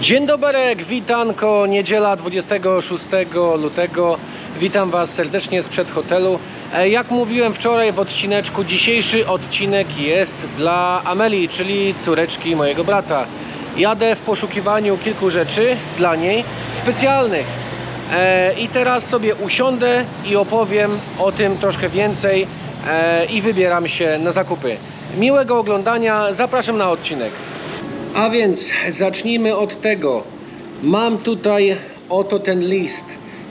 Dzień dobry, witanko, niedziela 26 lutego. Witam Was serdecznie sprzed hotelu. E, Jak mówiłem wczoraj w odcineczku, dzisiejszy odcinek jest dla Amelii, czyli córeczki mojego brata. Jadę w poszukiwaniu kilku rzeczy dla niej specjalnych. E, I teraz sobie usiądę i opowiem o tym troszkę więcej e, i wybieram się na zakupy. Miłego oglądania, zapraszam na odcinek. A więc zacznijmy od tego. Mam tutaj oto ten list.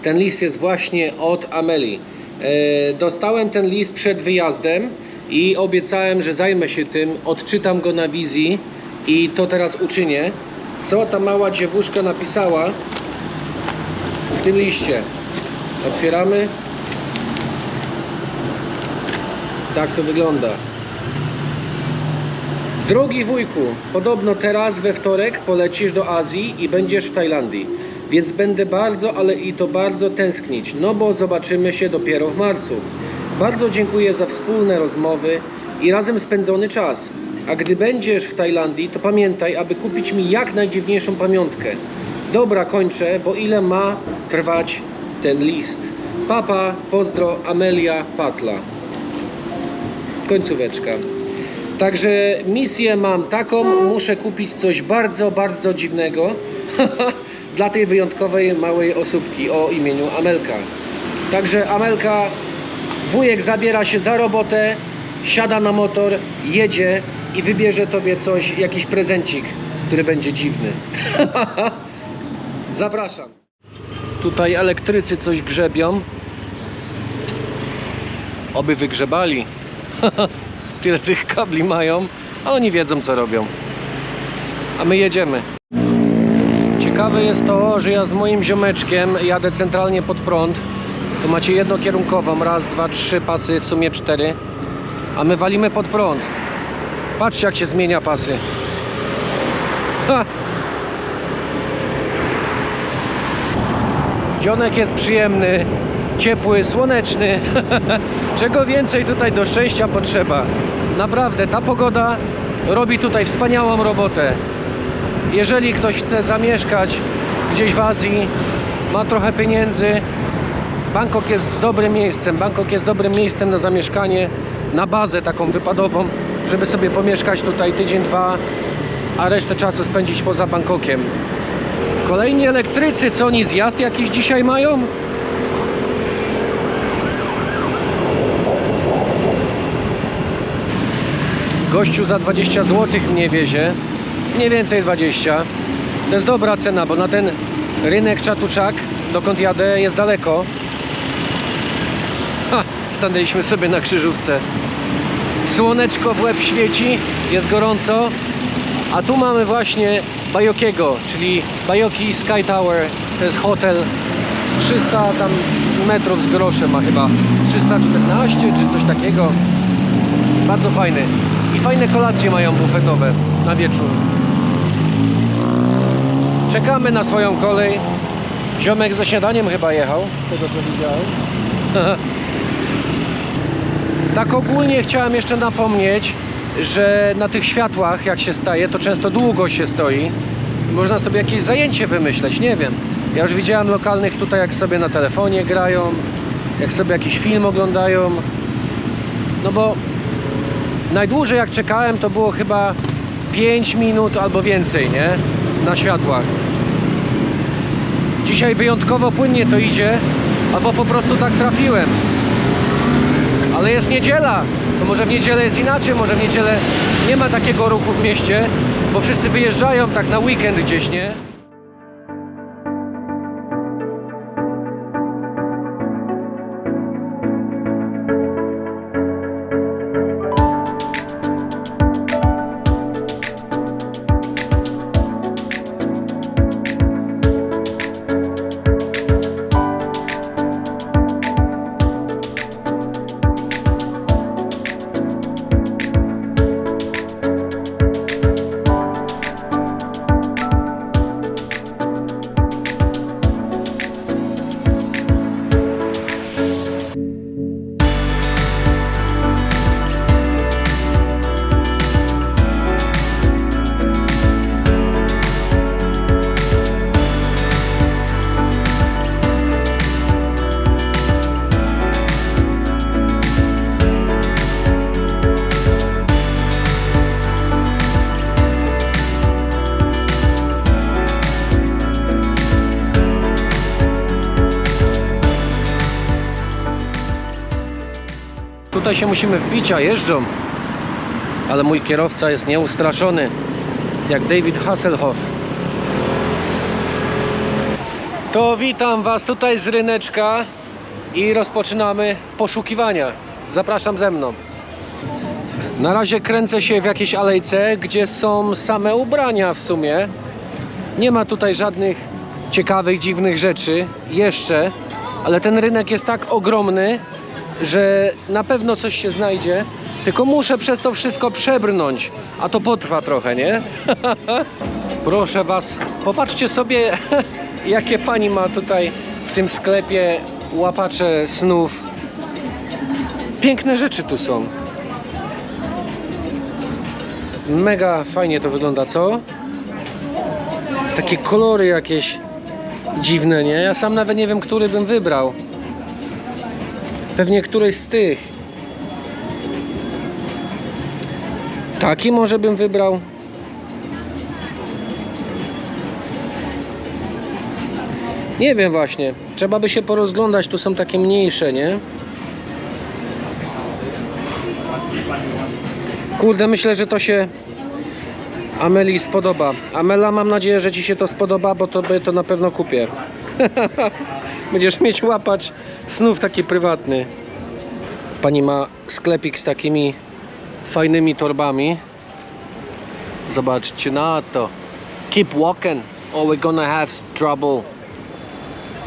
Ten list jest właśnie od Ameli. E, dostałem ten list przed wyjazdem i obiecałem, że zajmę się tym. Odczytam go na wizji i to teraz uczynię. Co ta mała dziewuszka napisała w tym liście? Otwieramy. Tak to wygląda. Drogi wujku, podobno teraz we wtorek polecisz do Azji i będziesz w Tajlandii, więc będę bardzo, ale i to bardzo tęsknić, no bo zobaczymy się dopiero w marcu. Bardzo dziękuję za wspólne rozmowy i razem spędzony czas. A gdy będziesz w Tajlandii, to pamiętaj, aby kupić mi jak najdziwniejszą pamiątkę. Dobra, kończę, bo ile ma trwać ten list? Papa, pozdro, Amelia, Patla. Końcóweczka. Także misję mam taką, muszę kupić coś bardzo, bardzo dziwnego dla tej wyjątkowej małej osóbki o imieniu Amelka. Także Amelka, wujek zabiera się za robotę, siada na motor, jedzie i wybierze tobie coś, jakiś prezencik, który będzie dziwny. Zapraszam. Tutaj elektrycy coś grzebią. Oby wygrzebali. Tyle tych kabli mają, a oni wiedzą co robią. A my jedziemy. Ciekawe jest to, że ja z moim ziomeczkiem jadę centralnie pod prąd. Tu macie jednokierunkową, raz, dwa, trzy pasy, w sumie cztery. A my walimy pod prąd. Patrzcie jak się zmienia pasy. Ha! Dzionek jest przyjemny, ciepły, słoneczny. Czego więcej tutaj do szczęścia potrzeba. Naprawdę, ta pogoda robi tutaj wspaniałą robotę. Jeżeli ktoś chce zamieszkać gdzieś w Azji, ma trochę pieniędzy, Bangkok jest dobrym miejscem. Bangkok jest dobrym miejscem na zamieszkanie, na bazę taką wypadową, żeby sobie pomieszkać tutaj tydzień, dwa, a resztę czasu spędzić poza Bangkokiem. Kolejni elektrycy, co oni zjazd jakiś dzisiaj mają? Gościu za 20 zł mnie wiezie. Mniej więcej 20. To jest dobra cena, bo na ten rynek Czatuczak, dokąd jadę, jest daleko. Ha, stanęliśmy sobie na krzyżówce. Słoneczko w łeb świeci, jest gorąco. A tu mamy właśnie Bajokiego, czyli Bajoki Sky Tower. To jest hotel 300 tam metrów z groszem ma chyba 314 czy coś takiego. Bardzo fajny. I fajne kolacje mają bufetowe na wieczór. Czekamy na swoją kolej. Ziomek ze śniadaniem chyba jechał, z tego co widziałem. tak ogólnie chciałem jeszcze napomnieć, że na tych światłach jak się staje, to często długo się stoi. Można sobie jakieś zajęcie wymyśleć, nie wiem. Ja już widziałem lokalnych tutaj, jak sobie na telefonie grają, jak sobie jakiś film oglądają. No bo najdłużej jak czekałem, to było chyba 5 minut albo więcej, nie? Na światłach. Dzisiaj wyjątkowo płynnie to idzie, albo po prostu tak trafiłem. Ale jest niedziela, to może w niedzielę jest inaczej, może w niedzielę nie ma takiego ruchu w mieście, bo wszyscy wyjeżdżają tak na weekend gdzieś, nie? Tutaj się musimy wbić, a jeżdżą. Ale mój kierowca jest nieustraszony, jak David Hasselhoff. To witam Was tutaj z ryneczka i rozpoczynamy poszukiwania. Zapraszam ze mną. Na razie kręcę się w jakiejś alejce, gdzie są same ubrania w sumie. Nie ma tutaj żadnych ciekawych, dziwnych rzeczy jeszcze, ale ten rynek jest tak ogromny, że na pewno coś się znajdzie. Tylko muszę przez to wszystko przebrnąć, a to potrwa trochę, nie? Proszę Was, popatrzcie sobie, jakie pani ma tutaj w tym sklepie łapacze snów. Piękne rzeczy tu są. Mega fajnie to wygląda, co? Takie kolory jakieś dziwne, nie? Ja sam nawet nie wiem, który bym wybrał. Pewnie któryś z tych. Taki może bym wybrał. Nie wiem właśnie. Trzeba by się porozglądać. Tu są takie mniejsze, nie? Kurde, myślę, że to się Ameli spodoba. Amela, mam nadzieję, że Ci się to spodoba, bo to by to na pewno kupię. Będziesz mieć łapacz snów taki prywatny. Pani ma sklepik z takimi fajnymi torbami. Zobaczcie na to. Keep walking or we're gonna have trouble.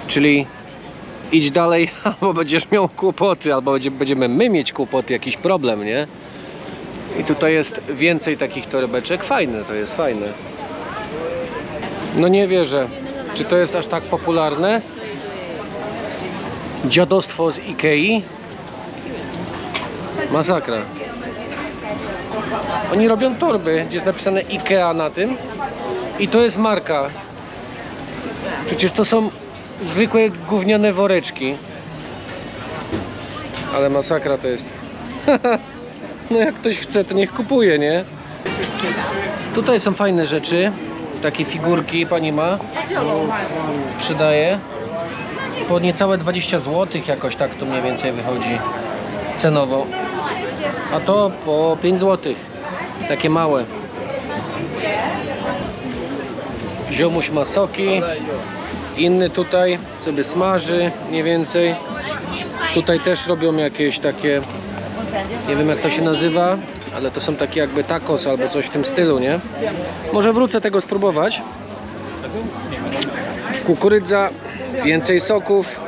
Czyli idź dalej, albo będziesz miał kłopoty, albo będzie- będziemy my mieć kłopoty, jakiś problem, nie? I tutaj jest więcej takich torebeczek. Fajne to jest, fajne. No nie wierzę. Czy to jest aż tak popularne? Dziadostwo z Ikei? Masakra. Oni robią torby, gdzie jest napisane Ikea na tym. I to jest marka. Przecież to są zwykłe gówniane woreczki. Ale masakra to jest. No jak ktoś chce, to niech kupuje, nie? Tutaj są fajne rzeczy. Takie figurki pani ma. Sprzedaje. Po niecałe 20 zł jakoś tak to mniej więcej wychodzi cenowo. A to po 5 zł. Takie małe. Ziomuś ma soki. Inny tutaj sobie smaży mniej więcej. Tutaj też robią jakieś takie nie wiem jak to się nazywa, ale to są takie jakby tacos albo coś w tym stylu, nie? Może wrócę tego spróbować. Kukurydza, więcej soków.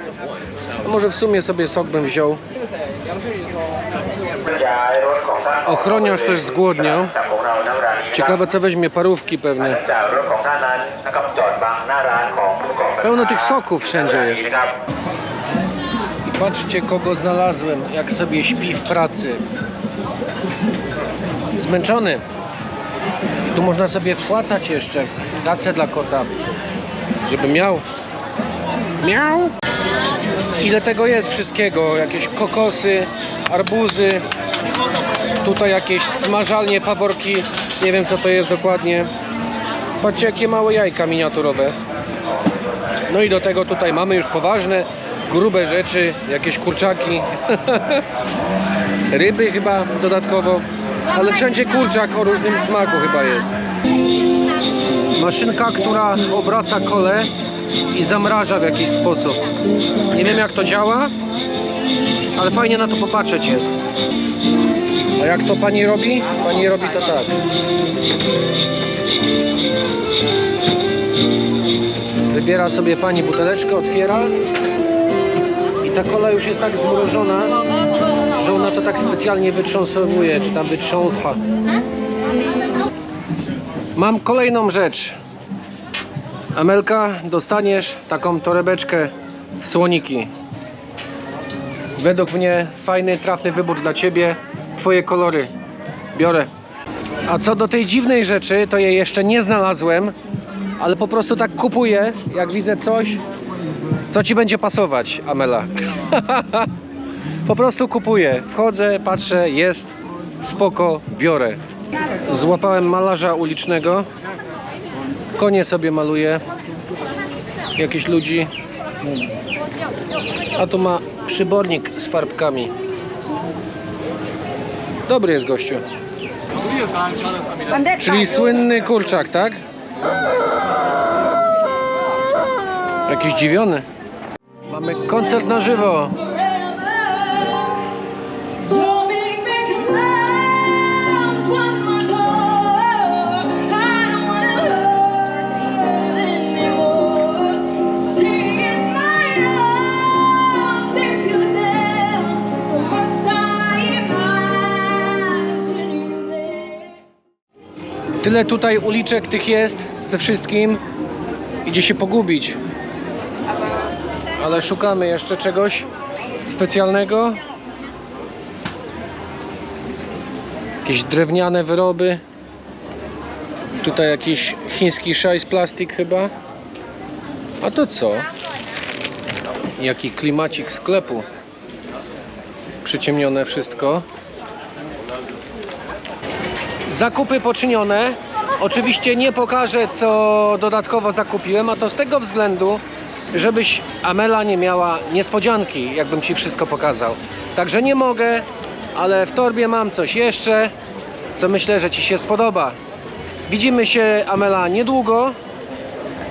A może w sumie sobie sok bym wziął. Ochroniarz też zgłodniał. Ciekawe co weźmie, parówki pewnie. Pełno tych soków wszędzie jest. I patrzcie kogo znalazłem, jak sobie śpi w pracy. Zmęczony. Tu można sobie wpłacać jeszcze kasę dla kota, żeby miał. Miał. Ile tego jest wszystkiego? Jakieś kokosy, arbuzy. Tutaj jakieś smażalnie, faworki. Nie wiem co to jest dokładnie. Patrzcie jakie małe jajka miniaturowe. No i do tego tutaj mamy już poważne, grube rzeczy, jakieś kurczaki, ryby chyba dodatkowo, ale wszędzie kurczak o różnym smaku chyba jest. Maszynka, która obraca kole i zamraża w jakiś sposób. Nie wiem jak to działa, ale fajnie na to popatrzeć jest. A jak to pani robi? Pani robi to tak. Wybiera sobie pani buteleczkę, otwiera i ta kola już jest tak zmrożona, że ona to tak specjalnie wytrząsowuje, czy tam wytrzącha. Mam kolejną rzecz. Amelka, dostaniesz taką torebeczkę w słoniki. Według mnie fajny, trafny wybór dla Ciebie. Twoje kolory. Biorę. A co do tej dziwnej rzeczy, to jej jeszcze nie znalazłem, ale po prostu tak kupuję, jak widzę coś, co Ci będzie pasować, Amela. po prostu kupuję. Wchodzę, patrzę, jest, spoko, biorę. Złapałem malarza ulicznego. Konie sobie maluje. Jakichś ludzi. A tu ma przybornik z farbkami. Dobry jest gościu. Czyli słynny kurczak, tak? Jakiś dziwiony. Mamy koncert na żywo. Tyle tutaj uliczek tych jest ze wszystkim. Idzie się pogubić. Ale szukamy jeszcze czegoś specjalnego. Jakieś drewniane wyroby. Tutaj jakiś chiński szajs plastik chyba. A to co? Jaki klimacik sklepu. Przyciemnione wszystko. Zakupy poczynione. Oczywiście nie pokażę, co dodatkowo zakupiłem, a to z tego względu, żebyś Amela nie miała niespodzianki, jakbym ci wszystko pokazał. Także nie mogę, ale w torbie mam coś jeszcze, co myślę, że ci się spodoba. Widzimy się, Amela, niedługo.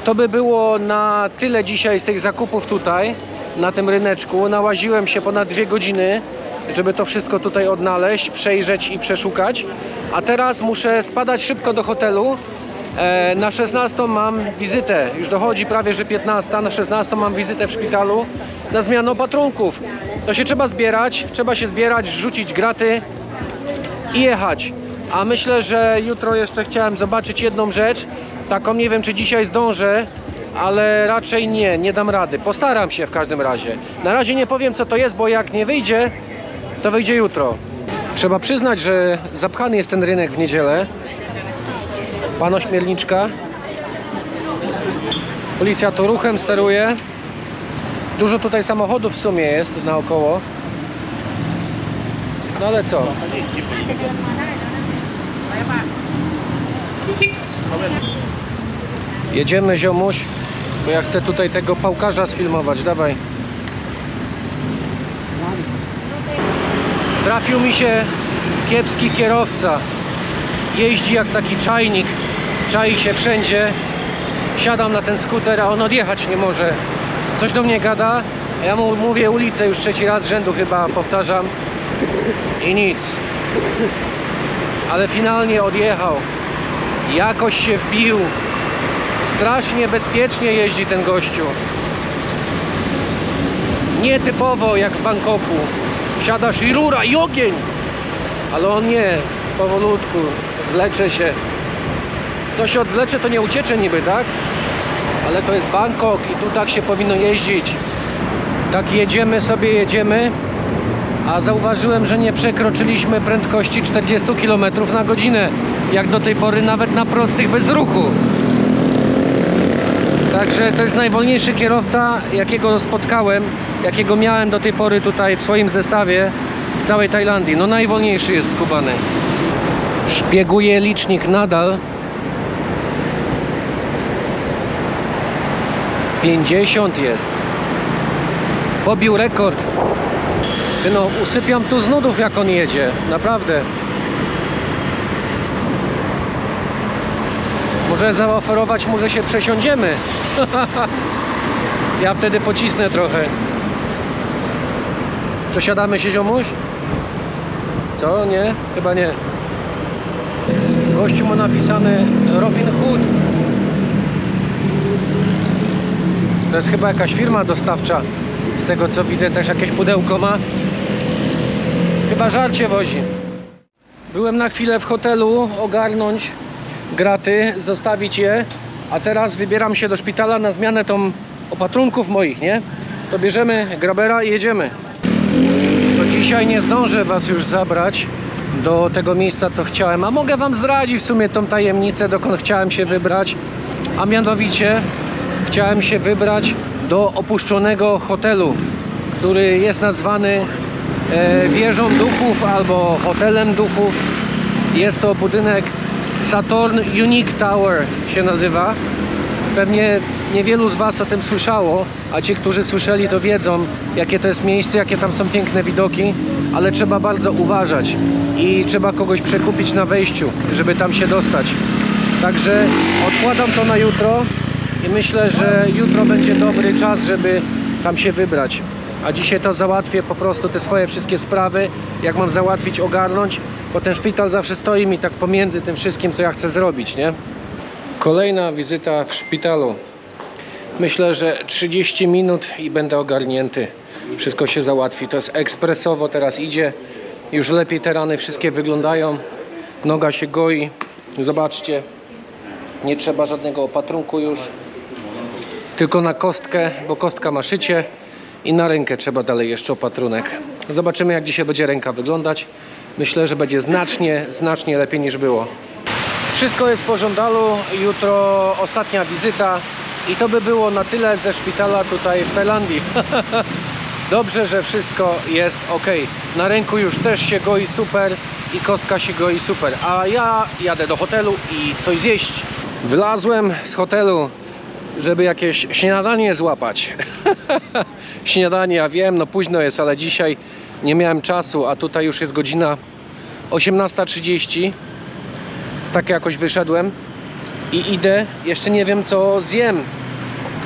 To by było na tyle dzisiaj z tych zakupów tutaj, na tym ryneczku. Nałaziłem się ponad dwie godziny, żeby to wszystko tutaj odnaleźć, przejrzeć i przeszukać. A teraz muszę spadać szybko do hotelu. E, Na 16 mam wizytę, już dochodzi prawie że 15. Na 16 mam wizytę w szpitalu na zmianę opatrunków. To się trzeba zbierać, trzeba się zbierać, rzucić graty i jechać. A myślę, że jutro jeszcze chciałem zobaczyć jedną rzecz. Taką nie wiem, czy dzisiaj zdążę, ale raczej nie, nie dam rady. Postaram się w każdym razie. Na razie nie powiem, co to jest, bo jak nie wyjdzie, to wyjdzie jutro. Trzeba przyznać, że zapchany jest ten rynek w niedzielę. Pan Ośmielniczka. Policja to ruchem steruje. Dużo tutaj samochodów w sumie jest naokoło. No ale co? Jedziemy ziomuś, bo ja chcę tutaj tego pałkarza sfilmować, dawaj. Trafił mi się kiepski kierowca. Jeździ jak taki czajnik, czai się wszędzie. Siadam na ten skuter, a on odjechać nie może. Coś do mnie gada, ja mu mówię ulicę już trzeci raz rzędu chyba powtarzam. I nic. Ale finalnie odjechał. Jakoś się wbił. Strasznie bezpiecznie jeździ ten gościu. Nietypowo jak w Bangkoku. Siadasz i rura i ogień. Ale on nie. Powolutku. Wlecze się. Kto się odwlecze, to nie uciecze niby, tak? Ale to jest Bangkok i tu tak się powinno jeździć. Tak jedziemy sobie, jedziemy. A zauważyłem, że nie przekroczyliśmy prędkości 40 km na godzinę. Jak do tej pory nawet na prostych bez ruchu. Także to jest najwolniejszy kierowca, jakiego spotkałem, jakiego miałem do tej pory tutaj w swoim zestawie w całej Tajlandii. No najwolniejszy jest skubany. Szpieguje licznik nadal. 50 jest. Pobił rekord. No, usypiam tu z nudów jak on jedzie. Naprawdę. Może zaoferować mu, że się przesiądziemy. ja wtedy pocisnę trochę. Przesiadamy się ziomuś? Co? Nie? Chyba nie. Gościu ma napisane Robin Hood. To jest chyba jakaś firma dostawcza. Z tego co widzę też jakieś pudełko ma. Chyba żarcie wozi. Byłem na chwilę w hotelu ogarnąć graty, zostawić je, a teraz wybieram się do szpitala na zmianę tą opatrunków moich, nie? To bierzemy grabera i jedziemy. To dzisiaj nie zdążę Was już zabrać do tego miejsca, co chciałem, a mogę Wam zdradzić w sumie tą tajemnicę, dokąd chciałem się wybrać, a mianowicie chciałem się wybrać do opuszczonego hotelu, który jest nazwany e, wieżą duchów albo hotelem duchów. Jest to budynek Saturn Unique Tower się nazywa. Pewnie niewielu z Was o tym słyszało, a ci, którzy słyszeli, to wiedzą, jakie to jest miejsce, jakie tam są piękne widoki, ale trzeba bardzo uważać i trzeba kogoś przekupić na wejściu, żeby tam się dostać. Także odkładam to na jutro i myślę, że jutro będzie dobry czas, żeby tam się wybrać. A dzisiaj to załatwię po prostu te swoje wszystkie sprawy, jak mam załatwić, ogarnąć, bo ten szpital zawsze stoi mi tak pomiędzy tym wszystkim, co ja chcę zrobić, nie? Kolejna wizyta w szpitalu. Myślę, że 30 minut i będę ogarnięty. Wszystko się załatwi. To jest ekspresowo, teraz idzie. Już lepiej te rany wszystkie wyglądają. Noga się goi. Zobaczcie. Nie trzeba żadnego opatrunku już. Tylko na kostkę, bo kostka ma szycie. I na rękę trzeba dalej jeszcze opatrunek. Zobaczymy jak dzisiaj będzie ręka wyglądać. Myślę, że będzie znacznie, znacznie lepiej niż było. Wszystko jest po żądalu. Jutro ostatnia wizyta. I to by było na tyle ze szpitala tutaj w Tajlandii. Dobrze, że wszystko jest ok. Na ręku już też się goi super i kostka się goi super. A ja jadę do hotelu i coś zjeść. Wylazłem z hotelu, żeby jakieś śniadanie złapać. śniadanie, ja wiem, no późno jest, ale dzisiaj nie miałem czasu, a tutaj już jest godzina 18.30. Tak jakoś wyszedłem i idę. Jeszcze nie wiem co zjem.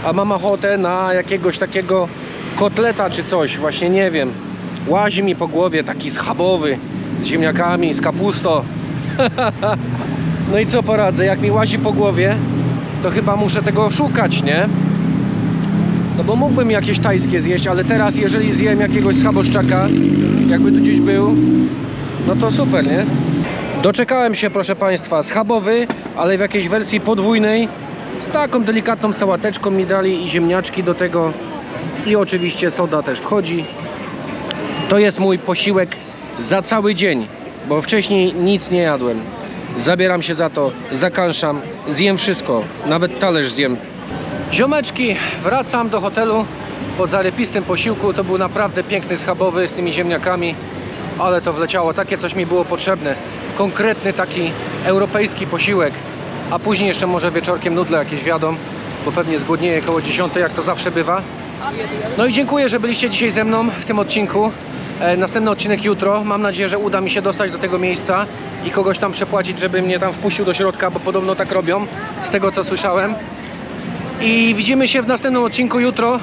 A mam ochotę na jakiegoś takiego kotleta czy coś. Właśnie nie wiem. Łazi mi po głowie taki schabowy z ziemniakami, z kapustą. no i co poradzę? Jak mi łazi po głowie, to chyba muszę tego szukać, nie? No bo mógłbym jakieś tajskie zjeść, ale teraz jeżeli zjem jakiegoś schaboszczaka, jakby tu gdzieś był, no to super, nie? Doczekałem się, proszę Państwa, schabowy, ale w jakiejś wersji podwójnej. Z taką delikatną sałateczką mi dali i ziemniaczki do tego. I oczywiście soda też wchodzi. To jest mój posiłek za cały dzień, bo wcześniej nic nie jadłem. Zabieram się za to, zakanszam, zjem wszystko, nawet talerz zjem. Ziomeczki, wracam do hotelu po zarypistym posiłku. To był naprawdę piękny schabowy z tymi ziemniakami, ale to wleciało. Takie coś mi było potrzebne. Konkretny taki europejski posiłek. A później jeszcze może wieczorkiem nudle jakieś wiadą, bo pewnie zgłodnieję koło 10, jak to zawsze bywa. No i dziękuję, że byliście dzisiaj ze mną w tym odcinku. E, Następny odcinek jutro. Mam nadzieję, że uda mi się dostać do tego miejsca i kogoś tam przepłacić, żeby mnie tam wpuścił do środka, bo podobno tak robią, z tego co słyszałem. I widzimy się w następnym odcinku jutro.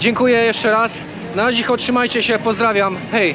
Dziękuję jeszcze raz. Na razie trzymajcie się, pozdrawiam. Hej!